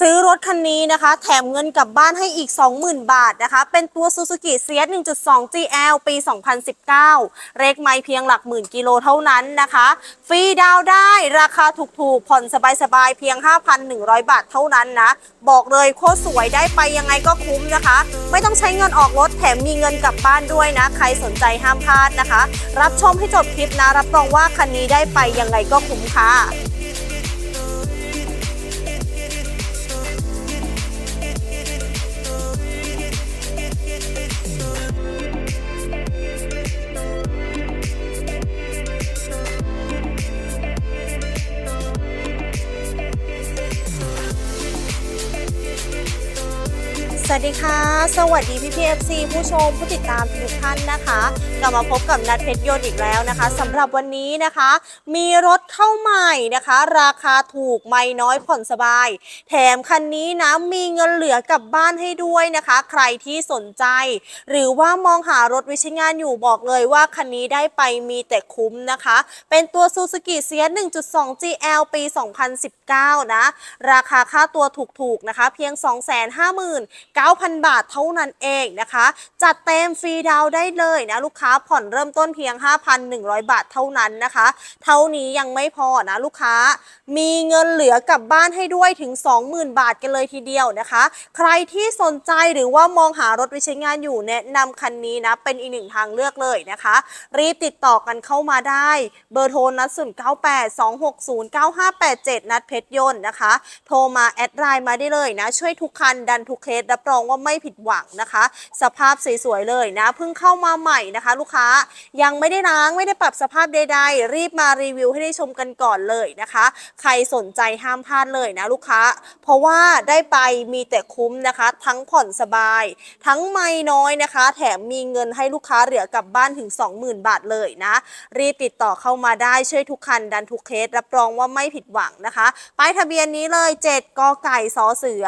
ซื้อรถคันนี้นะคะ แถมเงินกลับบ้านให้อีก 20,000 บาทนะคะ เป็นตัว Suzuki CS 1.2 GL ปี 2019เลขไม่เพียงหลักหมื่นกิโลเท่านั้นนะคะ ฟรีดาวได้ราคาถูกๆ ผ่อนสบายๆ เพียง 5,100 บาทเท่านั้นนะ บอกเลยโคตรสวยได้ไปยังไงก็คุ้มนะคะ ไม่ต้องใช้เงินออกรถแถมมีเงินกลับบ้านด้วยนะ ใครสนใจห้ามพลาดนะคะ รับชมให้จบคลิปนะ รับรองว่าคันนี้ได้ไปยังไงก็คุ้มค่ะ สวัสดีค่ะ สวัสดีพี่พีเอฟซีผู้ชมผู้ติดตามทุกท่านนะคะกลับมาพบกับนัดเพชรยนต์อีกแล้วนะคะสำหรับวันนี้นะคะ มีรถเข้าใหม่นะคะ ราคาถูกไม่น้อยผ่อนสบาย แถมคันนี้นะมีเงินเหลือกลับบ้านให้ด้วยนะคะ ใครที่สนใจ หรือว่ามองหารถวิชงานอยู่บอกเลยว่าคันนี้ได้ไปมีแต่คุ้มนะคะ เป็นตัว Suzuki c 1 1.2 GL ปี 2019 นะ ราคาค่าตัวถูกๆนะคะ เพียง 250,000 9,000 บาทเท่านั้นเองนะคะ จัดเต็มฟรีดาวได้เลยนะลูกค้าผ่อนเริ่มต้นเพียง 5,100 บาทเท่านั้นนะคะ เท่านี้ยังไม่พอนะลูกค้า มีเงินเหลือกลับบ้านให้ด้วยถึง 20,000 บาทกันเลยทีเดียวนะคะ ใครที่สนใจหรือว่ามองหารถไปใช้งานอยู่แนะนำคันนี้นะเป็นอีกหนึ่งทางเลือกเลยนะคะ รีบติดต่อกันเข้ามาได้ เบอร์โทรนัด0 9 8 2 6 0 9 5 8 7นัดเพชรยนต์นะคะ โทรมาแอดไลน์มาได้เลยนะ ช่วยทุกคันดันทุกเคสรับรองว่าไม่ผิดหวังนะคะ สภาพสวยๆเลยนะเพิ่งเข้ามาใหม่นะคะ ลูกค้ายังไม่ได้ล้างไม่ได้ปรับสภาพใดๆ รีบมารีวิวให้ได้ชมกันก่อนเลยนะคะ ใครสนใจห้ามพลาดเลยนะลูกค้า เพราะว่าได้ไปมีแต่คุ้มนะคะ ทั้งผ่อนสบาย ทั้งไม่น้อยนะคะ แถมมีเงินให้ลูกค้าเหลือกลับบ้านถึง 20,000 บาทเลยนะ รีบติดต่อเข้ามาได้ช่วยทุกคันดันทุกเคสรับรองว่าไม่ผิดหวังนะคะป้ายทะเบียนนี้เลย 7กไก่สอเสือ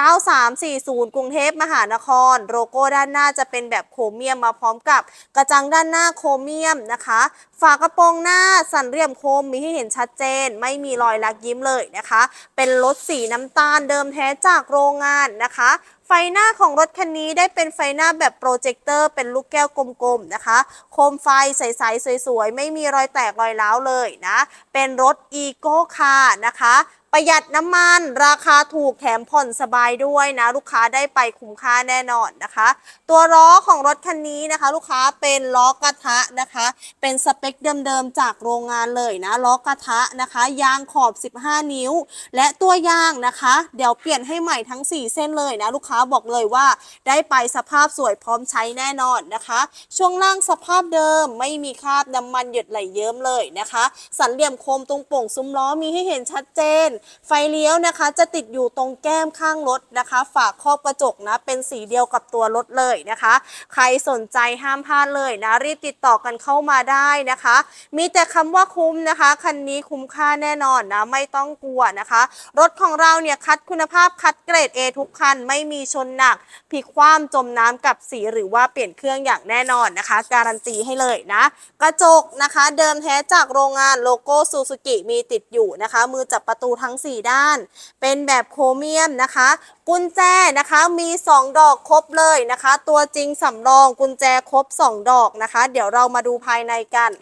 9340 กรุงเทพมหานคร โลโก้ด้านหน้าจะเป็นแบบโครเมียมมาพร้อมกับกระจังด้านหน้าโครเมียมนะคะ ฝากระโปรงหน้าสันเหลี่ยมโคมมีให้เห็นชัดเจน ไม่มีรอยลักยิ้มเลยนะคะ เป็นรถสีน้ำตาลเดิมแท้จากโรงงานนะคะไฟหน้าของรถคันนี้ได้เป็นไฟหน้าแบบโปรเจคเตอร์เป็นลูกแก้วกลมๆนะคะ โคมไฟใสๆสวยๆ ไม่มีรอยแตกรอยร้าวเลยนะ เป็นรถอีโก้คาร์นะคะ ประหยัดน้ำมันราคาถูกแถมผ่อนสบายด้วยนะ ลูกค้าได้ไปคุ้มค่าแน่นอนนะคะ ตัวล้อของรถคันนี้นะคะ ลูกค้าเป็นล้อกระทะนะคะ เป็นสเปคเดิมๆจากโรงงานเลยนะล้อกระทะนะคะ ยางขอบ 15 นิ้ว และตัวยางนะคะ เดี๋ยวเปลี่ยนให้ใหม่ทั้ง 4 เส้นเลยนะ ลูกค้าบอกเลยว่า ได้ไปสภาพสวยพร้อมใช้แน่นอนนะคะ ช่วงล่างสภาพเดิมไม่มีคราบน้ำมันหยดไหลเยิ้มเลยนะคะ สันเหลี่ยมโคมตรงโป่งซุ้มล้อมีให้เห็นชัดเจนไฟเลี้ยวนะคะ จะติดอยู่ตรงแก้มข้างรถนะคะ ฝากครอบกระจกนะ เป็นสีเดียวกับตัวรถเลยนะคะ ใครสนใจห้ามพลาดเลยนะ รีบติดต่อกันเข้ามาได้นะคะ มีแต่คำว่าคุ้มนะคะ คันนี้คุ้มค่าแน่นอนนะ ไม่ต้องกลัวนะคะ รถของเราเนี่ยคัดคุณภาพคัดเกรด A ทุกคัน ไม่มีชนหนักพลิกคว่ำจมน้ำกับสีหรือว่าเปลี่ยนเครื่องอย่างแน่นอนนะคะ การันตีให้เลยนะ กระจกนะคะ เดิมแท้จากโรงงานโลโก้ซูซูกิมีติดอยู่นะคะ มือจับประตูทั้ง4 ด้าน เป็นแบบโครเมียมนะคะ กุญแจนะคะมี 2 ดอกครบเลยนะคะ ตัวจริงสำรองกุญแจครบ 2 ดอกนะคะ เดี๋ยวเรามาดูภายในกัน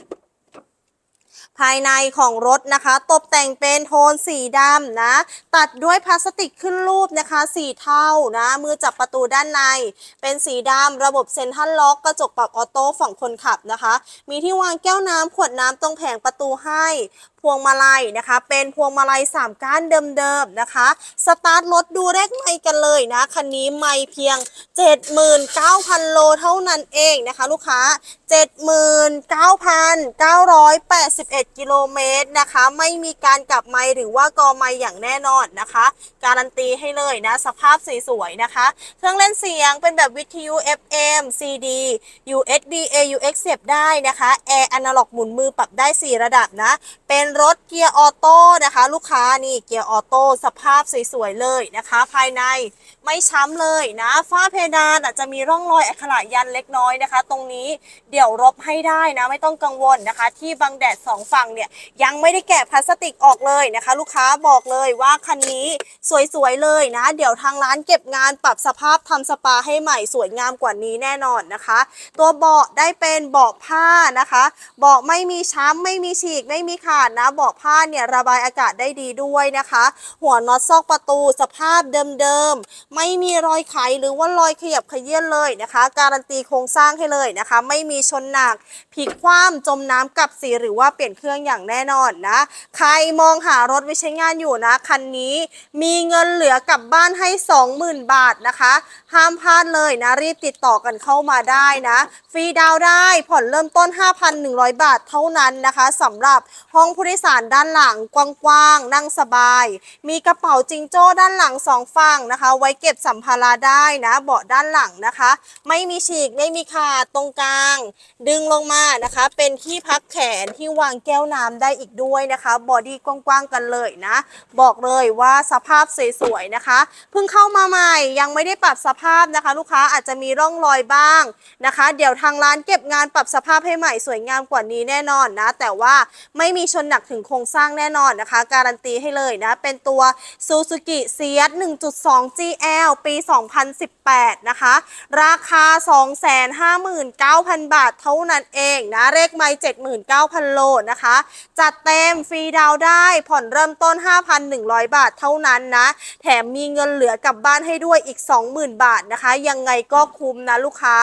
ภายในของรถนะคะ ตกแต่งเป็นโทนสีดำนะ ตัดด้วยพลาสติกขึ้นรูปนะคะสีเทานะ มือจับประตูด้านใน เป็นสีดำระบบเซ็นทรัลล็อกกระจกปรับออโต้ฝั่งคนขับนะคะ มีที่วางแก้วน้ำขวดน้ำตรงแผงประตูให้พวงมาลัยนะคะ เป็นพวงมาลัย3ก้านเดิมๆนะคะ สตาร์ทรถดูเลขไม่กันเลยนะ คันนี้ไม่เพียง 79,000 โลเท่านั้นเองนะคะ ลูกค้า 79,981 กิโลเมตรนะคะ ไม่มีการกลับไม่หรือว่ากอไม่อย่างแน่นอนนะคะ การันตีให้เลยนะ สภาพสวยๆนะคะ เครื่องเล่นเสียงเป็นแบบวิทยุ FM CD USB AUX เสียบได้นะคะ แอร์อนาล็อกหมุนมือปรับได้ 4 ระดับนะ เป็นรถเกียร์ออโต้นะคะ ลูกค้านี่เกียร์ออโต้สภาพสวยๆเลยนะคะ ภายในไม่ช้ำเลยนะฝ้าเพดานอาจจะมีร่องรอยอักขระยันเล็กน้อยนะคะ ตรงนี้เดี๋ยวรบให้ได้นะไม่ต้องกังวลนะคะ ที่บังแดดสองฝั่งเนี่ยยังไม่ได้แกะพลาสติกออกเลยนะคะ ลูกค้าบอกเลยว่าคันนี้สวยๆเลยนะ เดี๋ยวทางร้านเก็บงานปรับสภาพทำสปาให้ใหม่สวยงามกว่านี้แน่นอนนะคะ ตัวเบาะได้เป็นเบาะผ้านะคะเบาะไม่มีช้ำไม่มีฉีกไม่มีขาดนะเบาะผ้าเนี่ยระบายอากาศได้ดีด้วยนะคะ หัวน็อตซอกประตูสภาพเดิมๆ ไม่มีรอยไขหรือว่ารอยขยับขยื่นเลยนะคะ การันตีโครงสร้างให้เลยนะคะ ไม่มีชนหนักพลิกคว่ำจมน้ำกับสีหรือว่าเปลี่ยนเครื่องอย่างแน่นอนนะ ใครมองหารถไว้ใช้งานอยู่นะ คันนี้มีเงินเหลือกลับบ้านให้ 20,000 บาทนะคะ ห้ามพลาดเลยนะ รีบติดต่อกันเข้ามาได้นะ ฟรีดาวได้ผ่อนเริ่มต้น 5,100 บาทเท่านั้นนะคะสำหรับห้องผู้โดยสารด้านหลังกว้างๆนั่งสบาย มีกระเป๋าจิงโจ้ด้านหลังสองฝั่งนะคะ ไว้เก็บสัมภาระได้นะเบาะด้านหลังนะคะ ไม่มีฉีกไม่มีขาดตรงกลาง ดึงลงมานะคะ เป็นที่พักแขนที่วางแก้วน้ำได้อีกด้วยนะคะบอดี้กว้างๆกันเลยนะ บอกเลยว่าสภาพสวยๆนะคะเพิ่งเข้ามาใหม่ยังไม่ได้ปรับสภาพนะคะ ลูกค้าอาจจะมีร่องรอยบ้างนะคะ เดี๋ยวทางร้านเก็บงานปรับสภาพให้ใหม่สวยงามกว่านี้แน่นอนนะ แต่ว่าไม่มีชนหนักถึงโครงสร้างแน่นอนนะคะ การันตีให้เลยนะ เป็นตัว Suzuki c s 1.2 GL ปี 2018 นะคะ ราคา 259,000 บาทเท่านั้นเองนะ เลขไม่79,000 โลนะคะ จัดเต็มฟรีดาวได้ผ่อนเริ่มต้น 5,100 บาทเท่านั้นนะ แถมมีเงินเหลือกลับบ้านให้ด้วยอีก 20,000 บาทนะคะ ยังไงก็คุ้มนะลูกค้า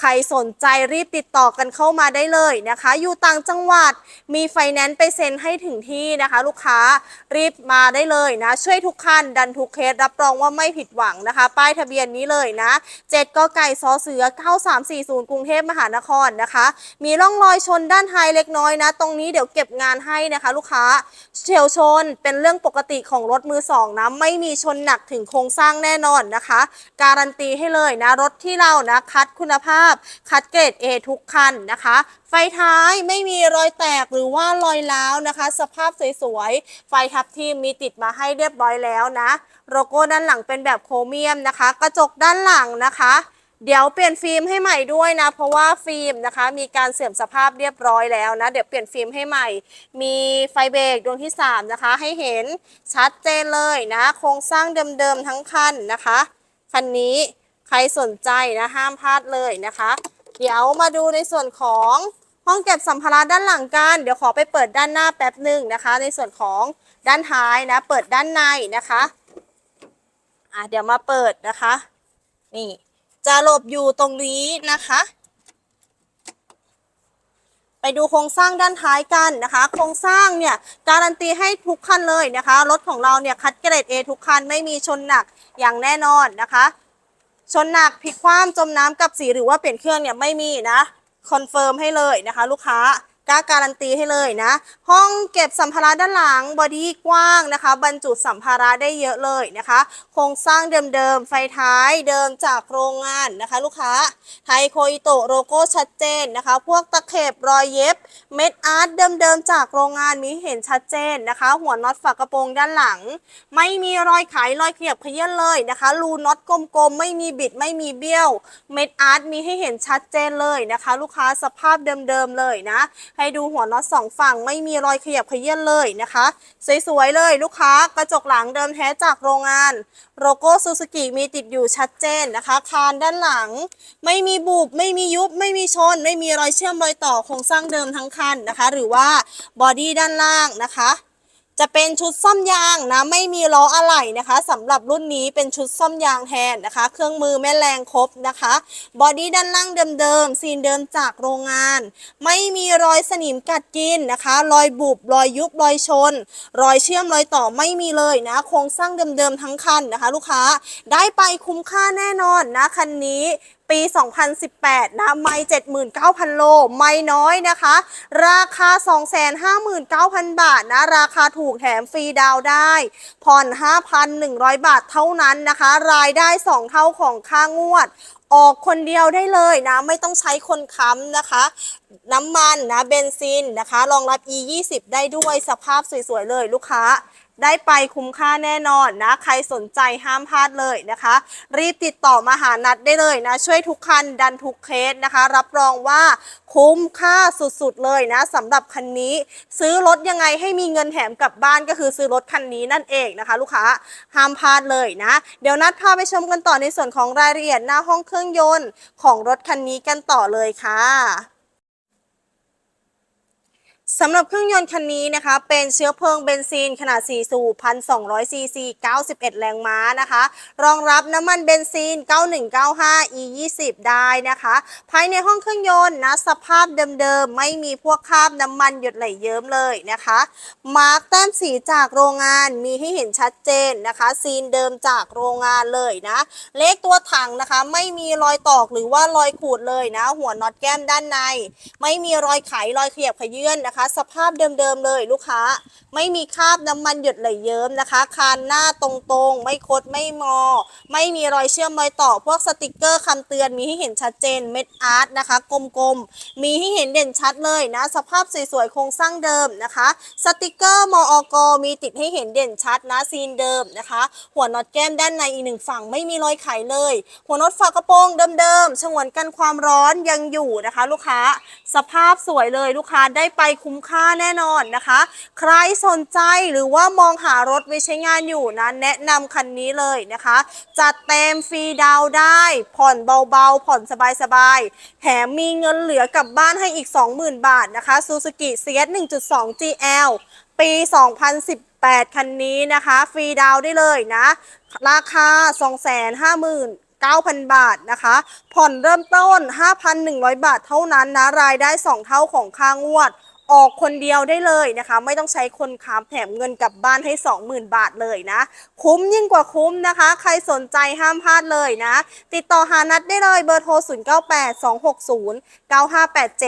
ใครสนใจรีบติดต่อกันเข้ามาได้เลยนะคะ อยู่ต่างจังหวัดมีไฟแนนซ์ไปเซ็นให้ถึงที่นะคะ ลูกค้ารีบมาได้เลยนะ ช่วยทุกคันดันทุกเคสรับรองว่าไม่ผิดหวังนะคะ ป้ายทะเบียนนี้เลยนะ7กไก่ซอเสือ 9340 กรุงเทพมหานครนะคะ มีร่องรอยชนด้านท้ายเล็กน้อยนะ ตรงนี้เดี๋ยวเก็บงานให้นะคะ ลูกค้าเฉียวชนเป็นเรื่องปกติของรถมือสองนะไม่มีชนหนักถึงโครงสร้างแน่นอนนะคะ การันตีให้เลยนะรถที่เรานะคัดคุณภาพคัดเกรด A ทุกคันนะคะ ไฟท้ายไม่มีรอยแตกหรือว่ารอยร้าวนะคะ สภาพสวยๆ ไฟทับทีมมีติดมาให้เรียบร้อยแล้วนะ โลโก้ด้านหลังเป็นแบบโครเมียมนะคะ กระจกด้านหลังนะคะเดี๋ยวเปลี่ยนฟิล์มให้ใหม่ด้วยนะ เพราะว่าฟิล์มนะคะ มีการเสื่อมสภาพเรียบร้อยแล้วนะ เดี๋ยวเปลี่ยนฟิล์มให้ใหม่ มีไฟเบรกดวงที่ 3 นะคะ ให้เห็นชัดเจนเลยนะ โครงสร้างเดิมๆทั้งคันนะคะ คันนี้ ใครสนใจนะห้ามพลาดเลยนะคะ เดี๋ยวมาดูในส่วนของห้องเก็บสัมภาระด้านหลังกันเดี๋ยวขอไปเปิดด้านหน้าแป๊บหนึ่งนะคะ ในส่วนของด้านท้ายนะ เปิดด้านในนะคะอะเดี๋ยวมาเปิดนะคะ นี่จะหลบอยู่ตรงนี้นะคะ ไปดูโครงสร้างด้านท้ายกันนะคะ โครงสร้างเนี่ยการันตีให้ทุกคันเลยนะคะ รถของเราเนี่ยคัดเกรด A ทุกคันไม่มีชนหนักอย่างแน่นอนนะคะ ชนหนักพลิกคว่ำจมน้ำกับสีหรือว่าเปลี่ยนเครื่องเนี่ยไม่มีนะคอนเฟิร์มให้เลยนะคะ ลูกค้า กล้าการันตีให้เลยนะ ห้องเก็บสัมภาระด้านหลังบอดี้กว้างนะคะ บรรจุสัมภาระได้เยอะเลยนะคะ โครงสร้างเดิมๆ ไฟท้ายเดิมจากโรงงานนะคะ ลูกค้า ไทยโคอิโตโลโก้ชัดเจนนะคะ พวกตะเข็บรอยเย็บ เม็ดอาร์ตเดิมๆ จากโรงงานมีเห็นชัดเจนนะคะ หัวน็อตฝากระโปรงด้านหลัง ไม่มีรอยไขรอยเขียบเขยื้อนเลยนะคะรูน็อตกลมๆ ไม่มีบิดไม่มีเบี้ยว เม็ดอาร์ตมีให้เห็นชัดเจนเลยนะคะ ลูกค้าสภาพเดิมๆเลยนะให้ดูหัวน็อตสองฝั่งไม่มีรอยขยับขยื้นเลยนะคะ สวยๆเลยลูกค้ากระจกหลังเดิมแท้จากโรงงานโลโก้ซูซูกิมีติดอยู่ชัดเจนนะคะ คานด้านหลัง ไม่มีบุบไม่มียุบ ไม่มีชน ไม่มีรอยเชื่อมรอยต่อโครงสร้างเดิมทั้งคันนะคะ หรือว่าบอดี้ด้านล่างนะคะ จะเป็นชุดซ่อมยางนะไม่มีล้ออะไหล่นะคะสำหรับรุ่นนี้เป็นชุดซ่อมยางแทนนะคะ เครื่องมือแม่แรงครบนะคะบอดี้ด้านล่างเดิมๆซีนเดิมจากโรงงาน ไม่มีรอยสนิมกัดกินนะคะ รอยบุบรอยยุบรอยชน รอยเชื่อมรอยต่อไม่มีเลยนะ โครงสร้างเดิมๆทั้งคันนะคะ ลูกค้าได้ไปคุ้มค่าแน่นอนนะคันนี้ ปี 2018 นะไม่79,000 โล ไม่น้อยนะคะ ราคา 259,000 บาทนะ ราคาถูกแถมฟรีดาวได้ ผ่อน 5,100 บาทเท่านั้นนะคะ รายได้ 2 เท่าของค่างวด ออกคนเดียวได้เลยนะ ไม่ต้องใช้คนค้ำนะคะ น้ำมันนะเบนซินนะคะรองรับ E 2 0 ได้ด้วยสภาพสวยๆเลยลูกค้า ได้ไปคุ้มค่าแน่นอนนะ ใครสนใจห้ามพลาดเลยนะคะ รีบติดต่อมาหานัดได้เลยนะ ช่วยทุกคันดันทุกเคสนะคะ รับรองว่าคุ้มค่าสุดๆเลยนะสำหรับคันนี้ ซื้อรถยังไงให้มีเงินแถมกลับบ้านก็คือซื้อรถคันนี้นั่นเองนะคะ ลูกค้าห้ามพลาดเลยนะ เดี๋ยวนัดพาไปชมกันต่อในส่วนของรายละเอียดหน้าห้องเครื่องยนต์ ของรถคันนี้กันต่อเลยค่ะ สำหรับเครื่องยนต์คันนี้นะคะ เป็นเชื้อเพลิงเบนซินขนาด 4 สูบ 1,200 ซีซี 91 แรงม้านะคะ รองรับน้ำมันเบนซิน 9195 E 20 ได้นะคะ ภายในห้องเครื่องยนต์นะ สภาพเดิมๆ ไม่มีพวกคราบน้ำมันหยดไหลเยิ้มเลยนะคะ มาร์กแต้มสีจากโรงงานมีให้เห็นชัดเจนนะคะ ซีนเดิมจากโรงงานเลยนะ เลขตัวถังนะคะ ไม่มีรอยตอกหรือว่ารอยขูดเลยนะ หัวน็อตแก้มด้านใน ไม่มีรอยไขรอยเขียบขยื่นนะคะสภาพเดิมๆเลยลูกค้า ไม่มีคราบน้ำมันหยดไหลเยิ้มนะคะ คานหน้าตรงๆ ไม่คดไม่มอไม่มีรอยเชื่อมรอยต่อ พวกสติกเกอร์คำเตือนมีให้เห็นชัดเจนเม็ดอาร์ตนะคะ กลมๆ มีให้เห็นเด่นชัดเลยนะ สภาพสวยๆโครงสร้างเดิมนะคะ สติกเกอร์มอกมีติดให้เห็นเด่นชัดนะซีนเดิมนะคะ หัวน็อตแก้มด้านในอีกหนึ่งฝั่งไม่มีรอยไขเลย หัวน็อตฝากระโปรงเดิมๆฉงวนกันความร้อนยังอยู่นะคะ ลูกค้า สภาพสวยเลยลูกค้าได้ไปคุ้มค่าแน่นอนนะคะ ใครสนใจหรือว่ามองหารถไว้ใช้งานอยู่นะแนะนำคันนี้เลยนะคะ จัดเต็มฟรีดาวได้ ผ่อนเบาๆ ผ่อนสบายๆแถมมีเงินเหลือกลับบ้านให้อีก 20,000 บาทนะคะ Suzuki CS 1.2 GL ปี 2018 คันนี้นะคะ ฟรีดาวได้เลยนะ ราคา 250,000 9,000 บาทนะคะ ผ่อนเริ่มต้น 5,100 บาทเท่านั้นนะ รายได้ 2 เท่าของค่างวด ออกคนเดียวได้เลยนะคะ ไม่ต้องใช้คนค้ำแถมเงินกลับบ้านให้ 20,000 บาทเลยนะ คุ้มยิ่งกว่าคุ้มนะคะ ใครสนใจห้ามพลาดเลยนะ ติดต่อหานัดได้เลยเบอร์โทร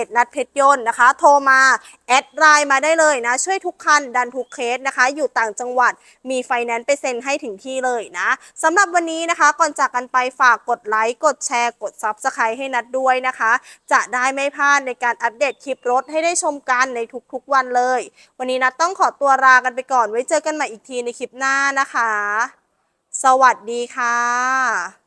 0982609587 นัดเพชรยนต์นะคะ โทรมา แอดไลน์มาได้เลยนะ ช่วยทุกคันดันทุกเคสนะคะ อยู่ต่างจังหวัดมีไฟแนนซ์ไปเซ็นให้ถึงที่เลยนะสำหรับวันนี้นะคะก่อนจากกันไปฝากกดไลค์กดแชร์กด Subscribe ให้นัดด้วยนะคะ จะได้ไม่พลาดในการอัปเดตคลิปรถให้ได้ชมกันในทุกๆวันเลย วันนี้นัดต้องขอตัวลากันไปก่อนไว้เจอกันใหม่อีกทีในคลิปหน้านะคะ สวัสดีค่ะ